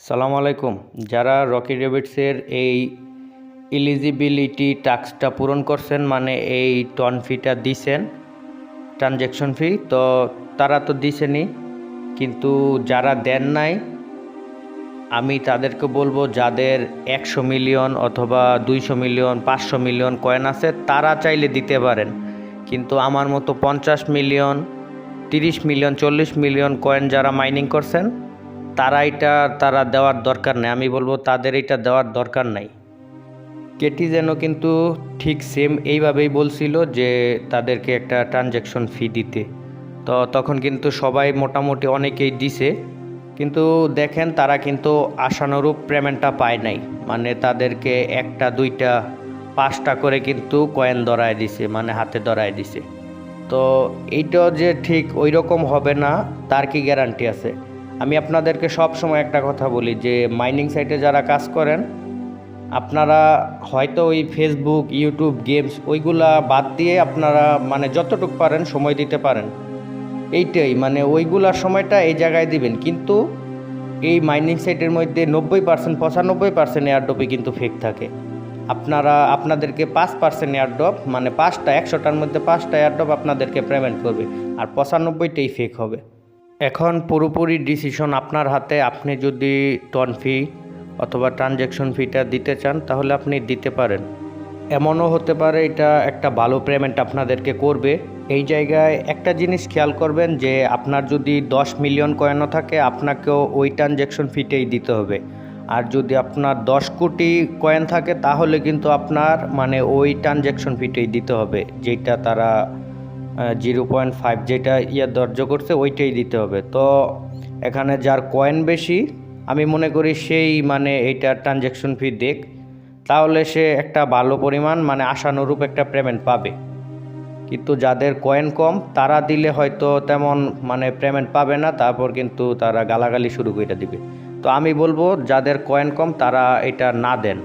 সালাম আলাইকুম। যারা রকি রেবিটসের এই এলিজিবিলিটি টাস্কটা পূরণ করছেন মানে এই টন ফিটা দিছেন ট্রানজ্যাকশন ফি তো তারা তো দিছেনই, কিন্তু যারা দেন নাই, আমি তাদেরকে বলব যাদের একশো মিলিয়ন অথবা দুইশো মিলিয়ন পাঁচশো মিলিয়ন কয়েন আছে, তারা চাইলে দিতে পারেন। কিন্তু আমার মতো পঞ্চাশ মিলিয়ন তিরিশ মিলিয়ন চল্লিশ মিলিয়ন কয়েন যারা মাইনিং করছেন তারা এটা তারা দেওয়ার দরকার নেই। আমি বলব তাদের এটা দেওয়ার দরকার নাই। কেটি যেন কিন্তু ঠিক সেম এইভাবেই বলছিল যে তাদেরকে একটা ট্রানজ্যাকশন ফি দিতে। তো তখন কিন্তু সবাই মোটামুটি অনেকেই দিছে। কিন্তু দেখেন তারা কিন্তু আশানুরূপ পেমেন্টটা পায় নাই। মানে তাদেরকে একটা, দুইটা, পাঁচটা করে কিন্তু কয়েন ধরায় দিছে মানে হাতে ধরায় দিছে। তো এইটা যে ঠিক ওই রকম হবে না, তার কি গ্যারান্টি আছে? আমি আপনাদেরকে সব সময় একটা কথা বলি যে মাইনিং সাইটে যারা কাজ করেন, আপনারা হয়তো ওই ফেসবুক ইউটিউব গেমস ওইগুলা বাদ দিয়ে আপনারা মানে যতটুকু পারেন সময় দিতে পারেন। এইটাই মানে ওইগুলার সময়টা এই জায়গায় দিবেন। কিন্তু এই মাইনিং সাইটের মধ্যে নব্বই পার্সেন্ট পঁচানব্বই পার্সেন্ট এয়ারড্রপই কিন্তু ফেক থাকে। আপনারা, আপনাদেরকে পাঁচ পার্সেন্ট এয়ারড্রপ মানে পাঁচটা, একশোটার মধ্যে পাঁচটা এয়ারড্রপ আপনাদেরকে পেমেন্ট করবে। আর পঁচানব্বইটাই ফেক হবে। এখন পুরোপুরি ডিসিশন আপনার হাতে। আপনি যদি টন ফি অথবা ট্রানজ্যাকশন ফিটা দিতে চান, তাহলে আপনি দিতে পারেন। এমনও হতে পারে এটা একটা ভালো পেমেন্ট আপনাদেরকে করবে। এই জায়গায় একটা জিনিস খেয়াল করবেন যে, আপনার যদি দশ মিলিয়ন কয়েনও থাকে, আপনাকেও ওই ট্রানজ্যাকশন ফিটেই দিতে হবে। আর যদি আপনার দশ কোটি কয়েন থাকে, তাহলে কিন্তু আপনার মানে ওই ট্রানজ্যাকশন ফিটেই দিতে হবে যেটা তারা জিরো পয়েন্ট ফাইভ যেটা ইয়ে ধার্য করছে ওইটাই দিতে হবে। তো এখানে যার কয়েন বেশি, আমি মনে করি সেই মানে এইটা ট্রানজ্যাকশন ফি দেখ, তাহলে সে একটা ভালো পরিমাণ মানে আশানুরূপ একটা পেমেন্ট পাবে। কিন্তু যাদের কয়েন কম, তারা দিলে হয়তো তেমন মানে পেমেন্ট পাবে না, তারপর কিন্তু তারা গালাগালি শুরু করে দিবে। তো আমি বলব, যাদের কয়েন কম, তারা এটা না দেন।